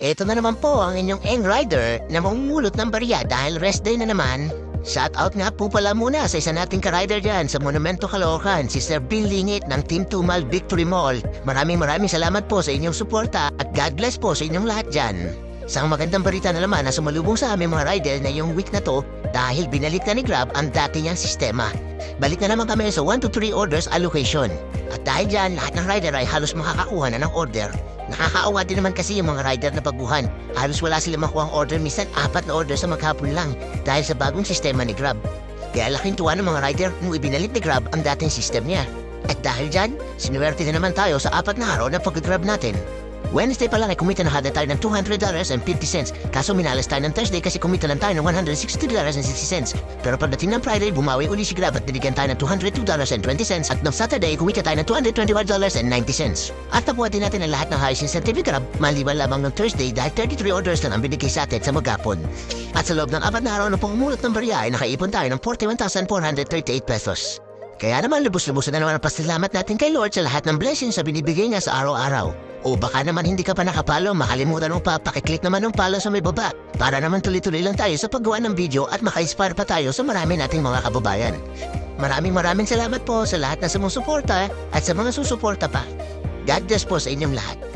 Ito na naman po ang inyong Eng Rider na mamumulot ng barya dahil rest day na naman. Shout out nga po pala muna sa isa nating ka-rider dyan sa Monumento Caloocan, si Sir Bill Lingit ng Team Tumal Victory Mall. Maraming maraming salamat po sa inyong suporta at God bless po sa inyong lahat dyan. Isang magandang balita na naman na sumalubong sa aming mga rider na yung week na to dahil binalik na ni Grab ang dati niyang sistema. Balik na naman kami sa 1 to 3 orders allocation. At dahil dyan, lahat ng rider ay halos makakakuha na ng order. Nakakaawa din naman kasi yung mga rider na baguhan. Halos wala sila makuha ang order, minsan apat na order sa maghapon lang dahil sa bagong sistema ni Grab. Kaya laking tuwa ng mga rider nung ibinalit ni Grab ang dating system niya. At dahil dyan, sinuwerte na naman tayo sa apat na araw na pag-grab natin. Wednesday pa lang ay kumita na hada tayo ng $200.50. Kaso minalas tayo ng Thursday kasi kumita lang tayo ng $163.60. Pero pagdating ng Friday, bumawi uli si Grab at binigyan tayo ng $202.20 at ng Saturday, kumita tayo ng $221.90. At nakuha din natin ang lahat ng highest incentive ni Grab maliban lamang ng Thursday dahil 33 orders lang ang binigay sa atin sa magapon. At sa loob ng apat na araw na pangumulot ng barya ay nakaipon tayo ng 41,438 pesos. Kaya naman lubos-lubosan na naman ang pasalamat natin kay Lord sa lahat ng blessings na binibigay niya sa araw-araw. O baka naman hindi ka pa nakapalo, makalimutan mo pa, pakiclick naman ng palo sa may baba. Para naman tuloy-tuloy lang tayo sa paggawa ng video at maka-inspire pa tayo sa marami nating mga kababayan. Maraming maraming salamat po sa lahat na sumusuporta at sa mga susuporta pa. God bless po sa inyong lahat.